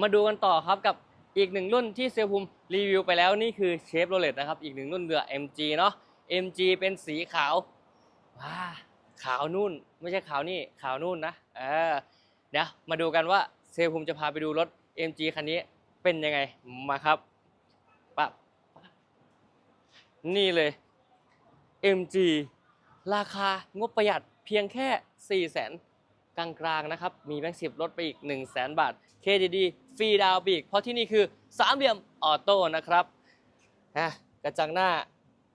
มาดูกันต่อครับกับอีกหนึ่งรุ่นที่เซลภูมิรีวิวไปแล้วนี่คือเชฟโรเลตนะครับ อีกหนึ่งรุ่นเรือ MG เนาะ MG เป็นสีขาวว้าขาวนุ่น ไม่ใช่ขาวนี่ขาวนุ่นนะเออเดี๋ยวมาดูกันว่าเซลภูมิจะพาไปดูรถ MG คันนี้เป็นยังไงมาครับปะนี่เลย MG ราคางบประหยัดเพียงแค่ 4 0 0 0 0 0กลางๆนะครับ มีแบงค์สิบลดไปอีก 1 0 0 0 0 0 บาท KDD ฟรีดาวน์ไปอีกเพราะที่นี่คือสามเหลี่ยมออโต้นะครับนะกระจังหน้า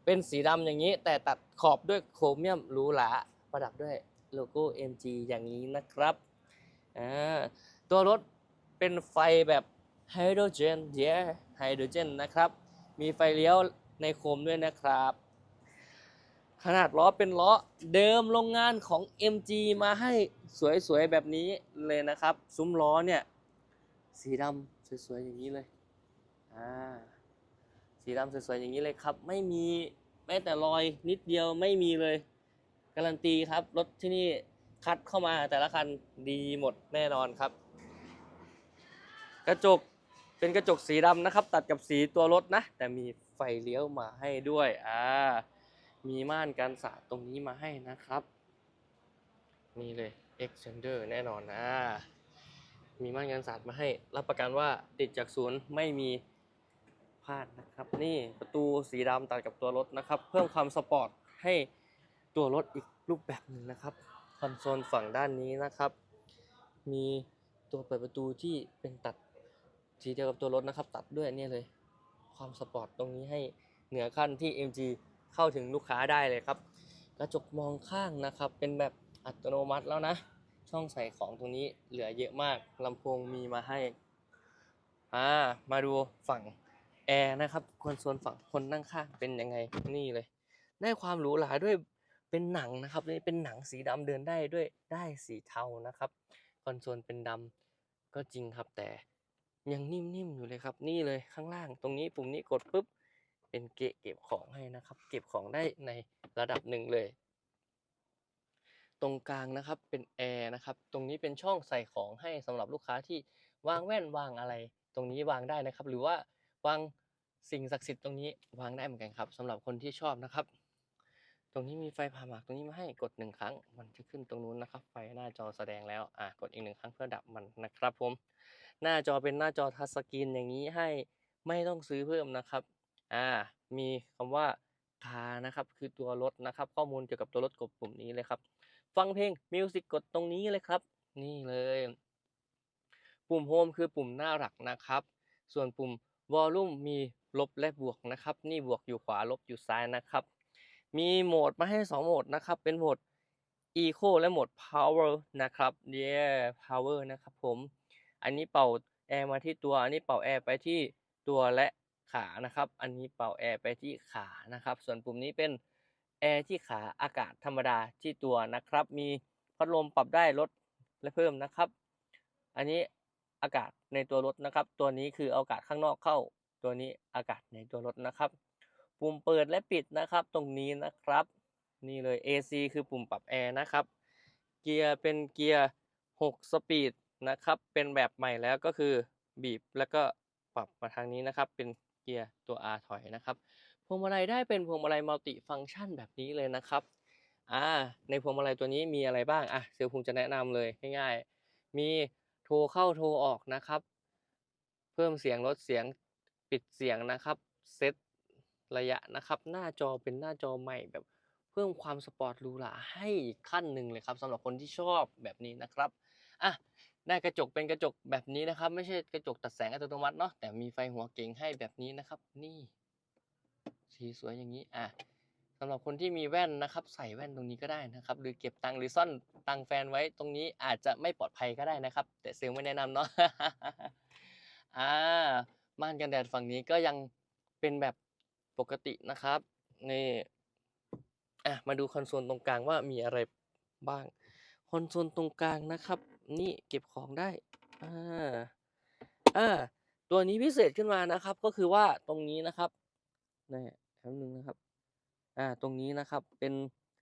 เป็นสีดำอย่างนี้ แต่ตัดขอบด้วยโครเมียมหรูหราประดับด้วยโลโก้ MG อย่างนี้นะครับอ่าตัวรถเป็นไฟแบบไฮโดรเจนเยไฮโดรเจนนะครับ มีไฟเลี้ยวในโคมด้วยนะครับ ขนาดล้อเป็นล้อเดิมโรงงานของ MG มาให้สวยๆ แบบนี้เลยนะครับ ซุ้มล้อเนี่ย สีดำสวยๆอย่างนี้เลยอ่าสีดำสวยๆอย่างนี้เลยครับ ไม่มีแม้แต่รอยนิดเดียวไม่มีเลย การันตีครับ รถที่นี่คัดเข้ามาแต่ละคันดีหมดแน่นอนครับ กระจกเป็นกระจกสีดำนะครับ ตัดกับสีตัวรถนะ แต่มีไฟเลี้ยวมาให้ด้วยอ่ามีม่านกันสาดตรงนี้มาให้นะครับ นี่เลย extender แน่นอนนะ มีม่านกันสาดมาให้ รับประกันว่าติดจากศูนย์ไม่มีพลาดนะครับ นี่ประตูสีดำตัดกับตัวรถนะครับ เพิ่มความสปอร์ตให้ตัวรถอีกรูปแบบหนึ่งนะครับคอนโซลฝั่งด้านนี้นะครับ มีตัวเปิดประตูที่เป็นตัดสีเดียวกับตัวรถนะครับ ตัดด้วยเนี่ยเลย ความสปอร์ตตรงนี้ให้เหนือขั้นที่ MG เข้าถึงลูกค้าได้เลยครับ กระจกมองข้างนะครับ เป็นแบบอัตโนมัติแล้วนะ ช่องใส่ของตรงนี้เหลือเยอะมากลำโพงมีมาให้อ่ามาดูฝั่งแอร์นะครับคอนโซลฝั่งคนนั่งข้างเป็นยังไงนี่เลย ได้ความหรูหราด้วยเป็นหนังนะครับนี่เป็นหนังสีดำเดินได้ด้วยได้สีเทานะครับคอนโซลเป็นดำก็จริงครับแต่ยังนิ่มๆอยู่เลยครับ นี่เลยข้างล่างตรงนี้ปุ่มนี้กดปุ๊บเป็นเกะเก็บของให้นะครับ เก็บของได้ในระดับหนึ่งเลย ตรงกลางนะครับเป็นแอร์นะครับตรงนี้เป็นช่องใส่ของให้สำหรับลูกค้าที่วางแว่นวางอะไร ตรงนี้วางได้นะครับ หรือว่าวางสิ่งศักดิ์สิทธิ์ตรงนี้วางได้เหมือนกันครับสำหรับคนที่ชอบนะครับ ตรงนี้มีไฟผ่าหมากตรงนี้มาให้กดหนึ่งครั้ง มันจะขึ้นตรงนู้นนะครับ ไฟหน้าจอแสดงแล้วอะกดอีกหนึ่งครั้งเพื่อดับมันนะครับ ผม หน้าจอเป็นหน้าจอทัชสกรีนอย่างนี้ให้ไม่ต้องซื้อเพิ่มนะครับอ่ามีคำว่าคานะครับ คือตัวรถนะครับ ข้อมูลเกี่ยวกับตัวรถกดปุ่มนี้เลยครับ ฟังเพลงมิวสิกกดตรงนี้เลยครับ นี่เลย ปุ่มโฮมคือปุ่มหน้าหลักนะครับ ส่วนปุ่มวอลลุ่มมีลบและบวกนะครับ นี่บวกอยู่ขวาลบอยู่ซ้ายนะครับ มีโหมดมาให้ 2 โหมดนะครับ เป็นโหมด Eco และโหมด Power นะครับเ Yeah Power นะครับผม อันนี้เป่าแอร์มาที่ตัว อันนี้เป่าแอร์ไปที่ตัวและขานะครับ อันนี้เป่าแอร์ไปที่ขานะครับ ส่วนปุ่มนี้เป็น แอร์ที่ขาอากาศธรรมดาที่ตัวนะครับ มีพัดลมปรับได้ลดและเพิ่มนะครับ อันนี้อากาศในตัวรถนะครับ ตัวนี้คืออาอากาศข้างนอกเข้า ตัวนี้อากาศในตัวรถนะครับ ปุ่มเปิดและปิดนะครับ ตรงนี้นะครับ นี่เลย AC คือปุ่มปรับแอร์นะครับ เกียร์เป็นเกียร์ 6 สปีดนะครับ เป็นแบบใหม่แล้วก็คือบีบแล้วก็ปรับมาทางนี้นะครับ เป็นเกียร์ตัว R ถอยนะครับ พวงมาลัยได้เป็นพวงมาลัยมัลติฟังก์ชันแบบนี้เลยนะครับอ่าในพวงมาลัยตัวนี้มีอะไรบ้างอะเซลลภูมิจะแนะนำเลยง่ายๆ มีโทรเข้าโทรออกนะครับ เพิ่มเสียงลดเสียงปิดเสียงนะครับเซตระยะนะครับ หน้าจอเป็นหน้าจอใหม่แบบเพิ่มความสปอร์ตหรูหราให้อีกขั้นหนึ่งเลยครับสำหรับคนที่ชอบแบบนี้นะครับอะได้กระจกเป็นกระจกแบบนี้นะครับ ไม่ใช่กระจกตัดแสงอัตโนมัติเนาะแต่มีไฟหัวเก๋งให้แบบนี้นะครับ นี่ สีสวยอย่างนี้อะสำหรับคนที่มีแว่นนะครับ ใส่แว่นตรงนี้ก็ได้นะครับ หรือเก็บตังค์หรือซ่อนตังค์แฟนไว้ตรงนี้อาจจะไม่ปลอดภัยก็ได้นะครับ แต่เซลลไม่แนะนำเนาะอ่าม่านกันแดดฝั่งนี้ก็ยังเป็นแบบปกตินะครับนี่อะมาดูคอนโซลตรงกลางว่ามีอะไรบ้าง คอนโซลตรงกลางนะครับ นี่เก็บของได้อ่าอ่าตัวนี้พิเศษขึ้นมานะครับ ก็คือว่าตรงนี้นะครับ นี่แป๊บนึงนะครับ อ่า ตรงนี้นะครับ เป็น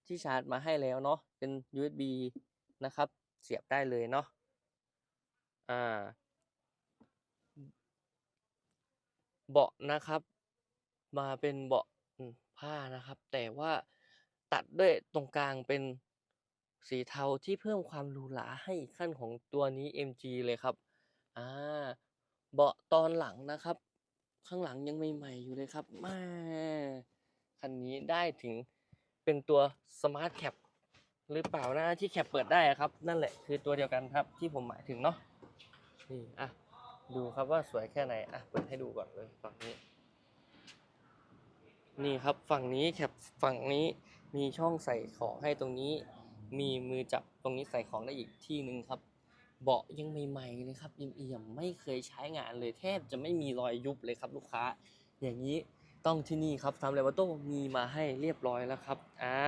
ที่ชาร์จมาให้แล้วเนาะ เป็น USB นะครับ เสียบได้เลยเนาะ อ่า เบาะนะครับ มาเป็นเบาะผ้านะครับ แต่ว่าตัดด้วยตรงกลางเป็นสีเทาที่เพิ่มความหรูหราให้อีกขั้นของตัวนี้ MG เลยครับ อ่า เบาะตอนหลังนะครับ ข้างหลังยังใหม่ๆอยู่เลยครับม่คันนี้ได้ถึงเป็นตัว Smart Cap หรือเปล่านะที่แคปเปิดได้ครับ นั่นแหละคือตัวเดียวกันครับที่ผมหมายถึงเนาะนี่อะดูครับว่าสวยแค่ไหนอะเปิดให้ดูก่อนเลยฝั่งนี้ นี่ครับฝั่งนี้แคปฝั่งนี้มีช่องใส่ของให้ตรงนี้ มีมือจับตรงนี้ใส่ของได้อีกที่หนึ่งครับ เบาะยังใหม่ๆเลยครับเอี่ยมๆไม่เคยใช้งานเลยแทบจะไม่มีรอยยุบเลยครับลูกค้า อย่างนี้ต้องที่นี่ครับทำเลวัตโต้มีมาให้เรียบร้อยแล้วครับอ่า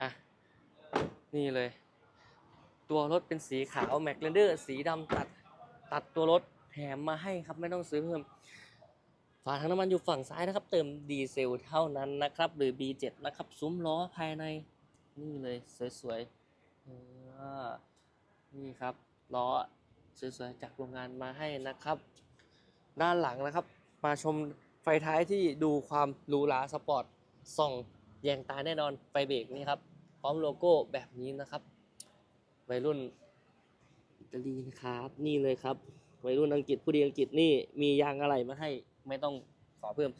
อะนี่เลย ตัวรถเป็นสีขาวแม็กเลนเดอร์สีดำตัดตัดตัวรถแถมมาให้ครับไม่ต้องซื้อเพิ่มฝาถังน้ำมันอยู่ฝั่งซ้ายนะครับ เติมดีเซลเท่านั้นนะครับ หรือ B7 นะครับ ซุ้มล้อภายใน นี่เลย สวยๆ นี่ครับล้อสวยๆจากโรงงานมาให้นะครับ ด้านหลังนะครับ มาชมไฟท้ายที่ดูความหรูหราสปอร์ตส่องแยงตาแน่นอนไฟเบรกนี่ครับ พร้อมโลโก้แบบนี้นะครับ วัยรุ่นอิตาลีนะครับนี่เลยครับ วัยรุ่นอังกฤษผู้ดีอังกฤษนี่มียางอะไรมาให้ไม่ต้องขอเพิ่ม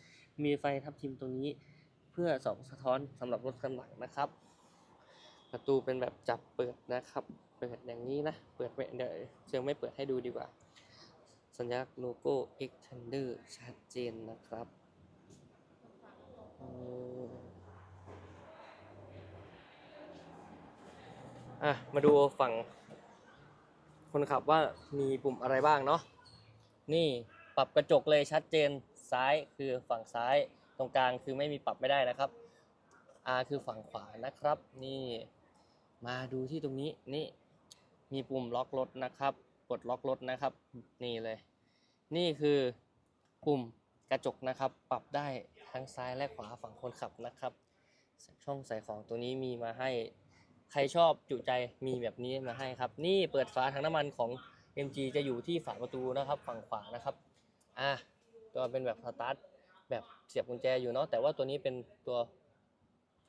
มีไฟทับทิมตรงนี้ เพื่อส่องสะท้อนสำหรับรถคันหลังนะครับ ประตูเป็นแบบจับเปิดนะครับ เปิดอย่างนี้นะ เปิดไม่เดี๋ยวเชิงไม่เปิดให้ดูดีกว่า สัญลักษณ์โลโก้ X Thunder ชัดเจนนะครับอออะมาดูฝั่ง คนขับว่ามีปุ่มอะไรบ้างเนาะนี่ปรับกระจกเลยชัดเจนซ้ายคือฝั่งซ้ายตรงกลางคือไม่มีปรับไม่ได้นะครับ R คือฝั่งขวานะครับ นี่ มาดูที่ตรงนี้นี่ มีปุ่มล็อกรถนะครับ กดล็อกรถนะครับ นี่เลย นี่คือปุ่มกระจกนะครับ ปรับได้ทั้งซ้ายและขวาฝั่งคนขับนะครับ ช่องใส่ของตัวนี้มีมาให้ ใครชอบจุใจมีแบบนี้มาให้ครับ นี่เปิดฝาถังน้ำมันของ MG จะอยู่ที่ฝาประตูนะครับ ฝั่งขวานะครับ อะตัวเป็นแบบสตาร์ทแบบเสียบกุญแจอยู่เนาะแต่ว่าตัวนี้เป็นตัว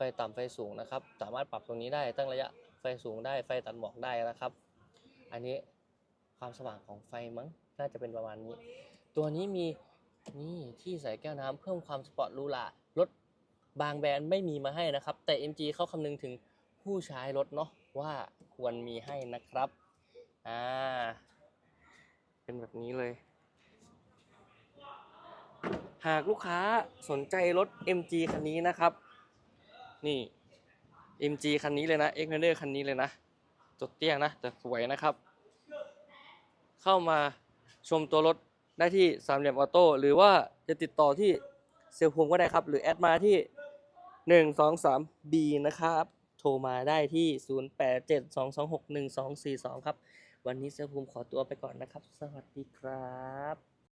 ไฟต่ำไฟสูงนะครับ สามารถปรับตรงนี้ได้ตั้งระยะไฟสูงได้ไฟตัดหมอกได้นะครับ อันนี้ความสว่างของไฟมั้งน่าจะเป็นประมาณนี้ ตัวนี้มีนี่ที่ใส่แก้วน้ำเพิ่มความสปอร์ตหรูหรารถบางแบรนด์ไม่มีมาให้นะครับ แต่ MG เขาคำนึงถึงผู้ใช้รถเนาะว่าควรมีให้นะครับอ่าเป็นแบบนี้เลย หากลูกค้าสนใจรถ MG คันนี้นะครับ นี่ MG คันนี้เลยนะ x p a n d e r คันนี้เลยนะจดเตี้ยนะแต่สวยนะครับ เข้ามาชมตัวรถได้ที่สามเหลี่ยมออโต้หรือว่าจะติดต่อที่เซลล์ภูมิก็ได้ครับ หรือแอดมาที่ 123B นะครับ โทรมาได้ที่ 0872261242 ครับ วันนี้เซลล์ภูมิขอตัวไปก่อนนะครับ สวัสดีครับ